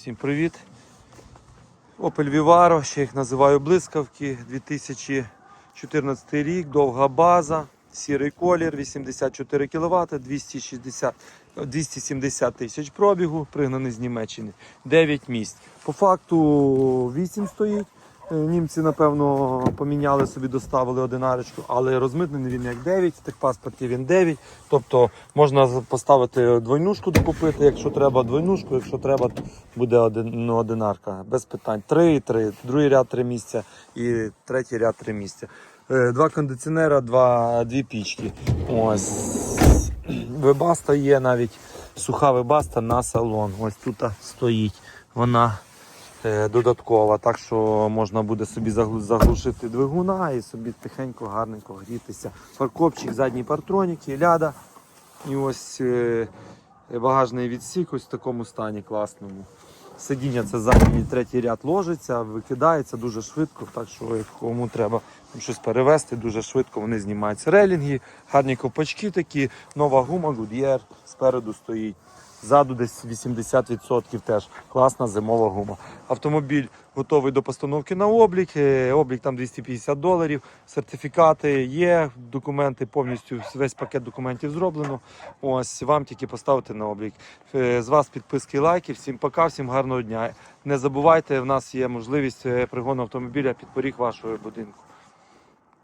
Всім привіт. Opel Vivaro, ще їх називаю блискавки. 2014 рік, довга база, сірий колір, 84 кВт, 260, 270 тисяч пробігу, пригнаний з Німеччини. 9 місць. По факту 8 стоїть. Е, Німці, напевно, поміняли собі, доставили одинарочку, але розмитнений він як 9, в техпаспорті він 9. Тобто можна поставити двойнушку докупити, якщо треба двойнушку, якщо треба, буде один, ну, одинарка. Без питань. 3 і 3, другий ряд 3 місця і третій ряд 3 місця. Е, Два кондиціонера, два, дві пічки. Ось. Вебаста є навіть суха вебаста на салон. Ось тут стоїть. Вона додаткова, так що можна буде собі заглушити двигуна і собі тихенько, гарненько грітися. Паркопчик, задні партроніки, ляда. І ось е, багажний відсік ось в такому стані класному. Сидіння це задній третій ряд ложиться, викидається дуже швидко, так що кому треба щось перевезти, дуже швидко вони знімаються. Релінги, гарні ковпачки такі, нова гума Goodyear спереду стоїть. Ззаду десь 80% теж класна зимова гума. Автомобіль готовий до постановки на облік. е, Облік там 250 доларів. Сертифікати є, документи повністю весь пакет документів зроблено. Ось вам тільки поставити на облік. Е, З вас підписки, лайки. Всім пока, всім гарного дня. Не забувайте, в нас є можливість е, пригону автомобіля під поріг вашого будинку.